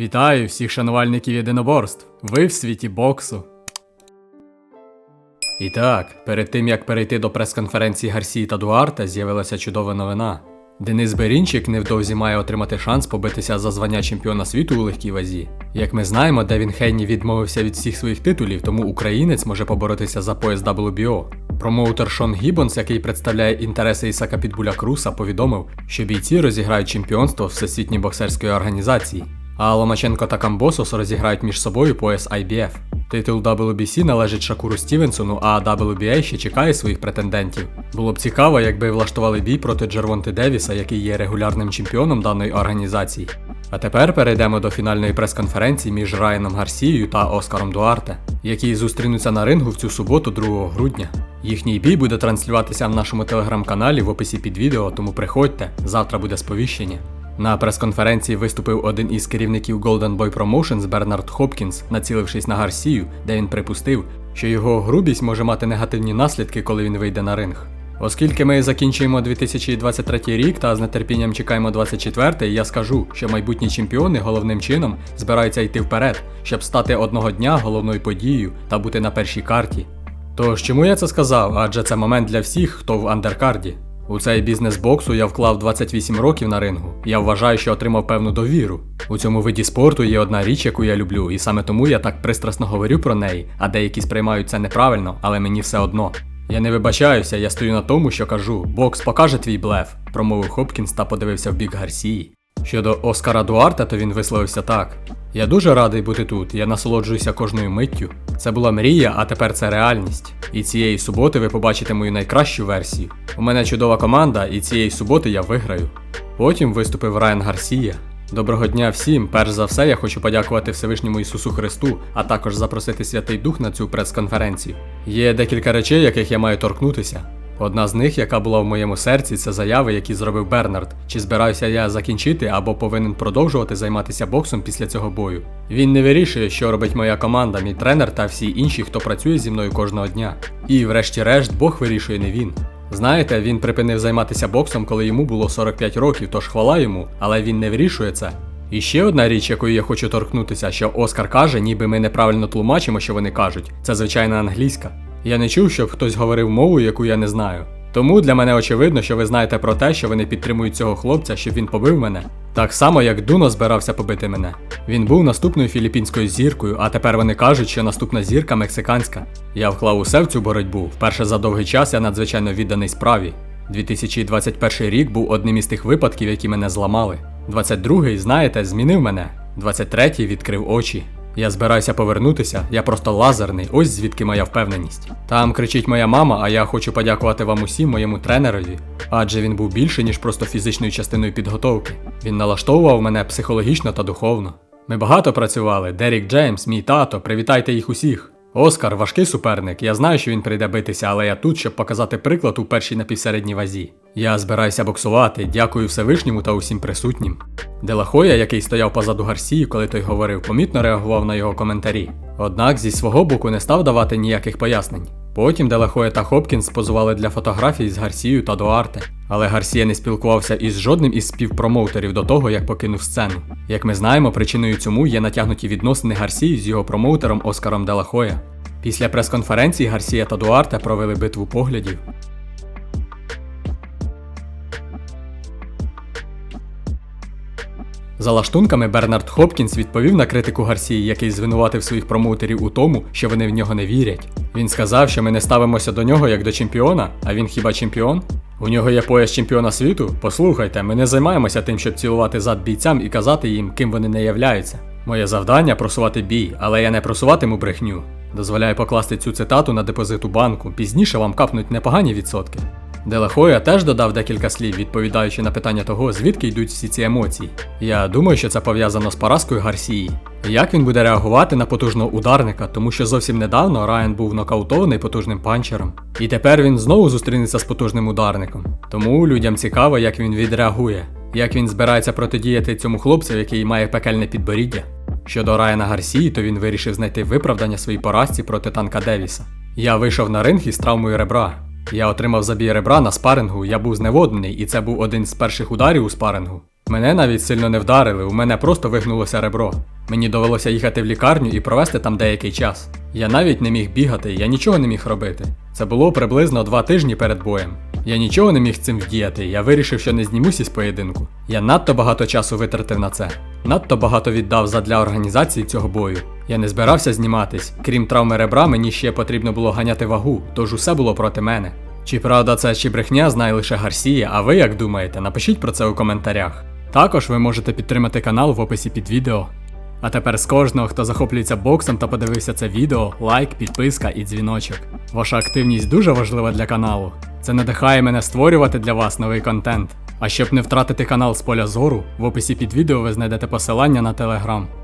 Вітаю всіх шанувальників єдиноборств. Ви в світі боксу. І так, перед тим як перейти до прес-конференції Гарсії та Дуарта, з'явилася чудова новина. Денис Берінчик невдовзі має отримати шанс побитися за звання чемпіона світу у легкій вазі. Як ми знаємо, Девін Хейні відмовився від всіх своїх титулів, тому українець може поборотися за пояс WBO. Промоутер Шон Гіббонс, який представляє інтереси Ісака Підбуля Круса, повідомив, що бійці розіграють чемпіонство Всесвітньої боксерської організації. А Ломаченко та Камбосос розіграють між собою пояс IBF. Титул WBC належить Шакуру Стівенсону, а WBA ще чекає своїх претендентів. Було б цікаво, якби влаштували бій проти Джервонти Девіса, який є регулярним чемпіоном даної організації. А тепер перейдемо до фінальної прес-конференції між Райаном Гарсією та Оскаром Дуарте, які зустрінуться на рингу в цю суботу, 2 грудня. Їхній бій буде транслюватися в нашому телеграм-каналі в описі під відео, тому приходьте, завтра буде сповіщення. На прес-конференції виступив один із керівників Golden Boy Promotions Бернард Хопкінс, націлившись на Гарсію, де він припустив, що його грубість може мати негативні наслідки, коли він вийде на ринг. Оскільки ми закінчуємо 2023 рік та з нетерпінням чекаємо 24-й, я скажу, що майбутні чемпіони головним чином збираються йти вперед, щоб стати одного дня головною подією та бути на першій карті. Тож чому я це сказав? Адже це момент для всіх, хто в андеркарді. У цей бізнес боксу я вклав 28 років на рингу. Я вважаю, що отримав певну довіру. У цьому виді спорту є одна річ, яку я люблю, і саме тому я так пристрасно говорю про неї, а деякі сприймають це неправильно, але мені все одно. Я не вибачаюся, я стою на тому, що кажу: бокс покаже твій блеф, промовив Хопкінс та подивився в бік Гарсії. Щодо Оскара Дуарта, то він висловився так: Я дуже радий бути тут, я насолоджуюся кожною миттю. Це була мрія, а тепер це реальність. І цієї суботи ви побачите мою найкращу версію. У мене чудова команда, і цієї суботи я виграю. Потім виступив Райан Гарсія. Доброго дня всім! Перш за все, я хочу подякувати Всевишньому Ісусу Христу, а також запросити Святий Дух на цю прес-конференцію. Є декілька речей, яких я маю торкнутися. Одна з них, яка була в моєму серці, це заяви, які зробив Бернард. Чи збираюся я закінчити або повинен продовжувати займатися боксом після цього бою. Він не вирішує, що робить моя команда, мій тренер та всі інші, хто працює зі мною кожного дня. І, врешті-решт, Бог вирішує не він. Знаєте, він припинив займатися боксом, коли йому було 45 років, тож хвала йому, але він не вирішує це. І ще одна річ, якою я хочу торкнутися, що Оскар каже, ніби ми неправильно тлумачимо, що вони кажуть, це звичайна англійська. Я не чув, щоб хтось говорив мову, яку я не знаю. Тому для мене очевидно, що ви знаєте про те, що вони підтримують цього хлопця, щоб він побив мене. Так само, як Дуно збирався побити мене. Він був наступною філіппінською зіркою, а тепер вони кажуть, що наступна зірка мексиканська. Я вклав усе в цю боротьбу. Вперше за довгий час я надзвичайно відданий справі. 2021 рік був одним із тих випадків, які мене зламали. 22-й, знаєте, змінив мене. 23-й відкрив очі. Я збираюся повернутися, я просто лазерний, ось звідки моя впевненість. Там кричить моя мама, а я хочу подякувати вам усім моєму тренерові, адже він був більше, ніж просто фізичною частиною підготовки. Він налаштовував мене психологічно та духовно. Ми багато працювали. Дерік Джеймс, мій тато, привітайте їх усіх. Оскар важкий суперник. Я знаю, що він прийде битися, але я тут, щоб показати приклад у першій напівсередній вазі. Я збираюся боксувати, дякую Всевишньому та усім присутнім. Делахоя, який стояв позаду Гарсії, коли той говорив, помітно реагував на його коментарі. Однак зі свого боку не став давати ніяких пояснень. Потім Делахоя та Хопкінс позували для фотографій з Гарсією та Дуарте. Але Гарсія не спілкувався із жодним із співпромоутерів до того, як покинув сцену. Як ми знаємо, причиною цьому є натягнуті відносини Гарсії з його промоутером Оскаром Делахоя. Після прес-конференції Гарсія та Дуарте провели битву поглядів. За лаштунками Бернард Хопкінс відповів на критику Гарсії, який звинуватив своїх промоутерів у тому, що вони в нього не вірять. Він сказав, що ми не ставимося до нього як до чемпіона, а він хіба чемпіон? У нього є пояс чемпіона світу? Послухайте, ми не займаємося тим, щоб цілувати зад бійцям і казати їм, ким вони не являються. Моє завдання просувати бій, але я не просуватиму брехню. Дозволяю покласти цю цитату на депозит у банку, пізніше вам капнуть непогані відсотки. Делахоя теж додав декілька слів, відповідаючи на питання того, звідки йдуть всі ці емоції. Я думаю, що це пов'язано з поразкою Гарсії. Як він буде реагувати на потужного ударника, тому що зовсім недавно Райан був нокаутований потужним панчером. І тепер він знову зустрінеться з потужним ударником. Тому людям цікаво, як він відреагує, як він збирається протидіяти цьому хлопцю, який має пекельне підборіддя. Щодо Райана Гарсії, то він вирішив знайти виправдання своїй поразці проти танка Девіса. Я вийшов на ринг із травмою ребра. Я отримав забій ребра на спарингу, я був зневоднений, і це був один з перших ударів у спарингу. Мене навіть сильно не вдарили, у мене просто вигнулося ребро. Мені довелося їхати в лікарню і провести там деякий час. Я навіть не міг бігати, я нічого не міг робити. Це було приблизно два тижні перед боєм. Я нічого не міг цим вдіяти, я вирішив, що не знімусь із поєдинку. Я надто багато часу витратив на це. Надто багато віддав задля організації цього бою. Я не збирався зніматись. Крім травми ребра, мені ще потрібно було ганяти вагу, тож усе було проти мене. Чи правда це чи брехня знає лише Гарсія, а ви як думаєте? Напишіть про це у коментарях. Також ви можете підтримати канал в описі під відео. А тепер з кожного, хто захоплюється боксом та подивився це відео, лайк, підписка і дзвіночок. Ваша активність дуже важлива для каналу. Це надихає мене створювати для вас новий контент. А щоб не втратити канал з поля зору, в описі під відео ви знайдете посилання на телеграм.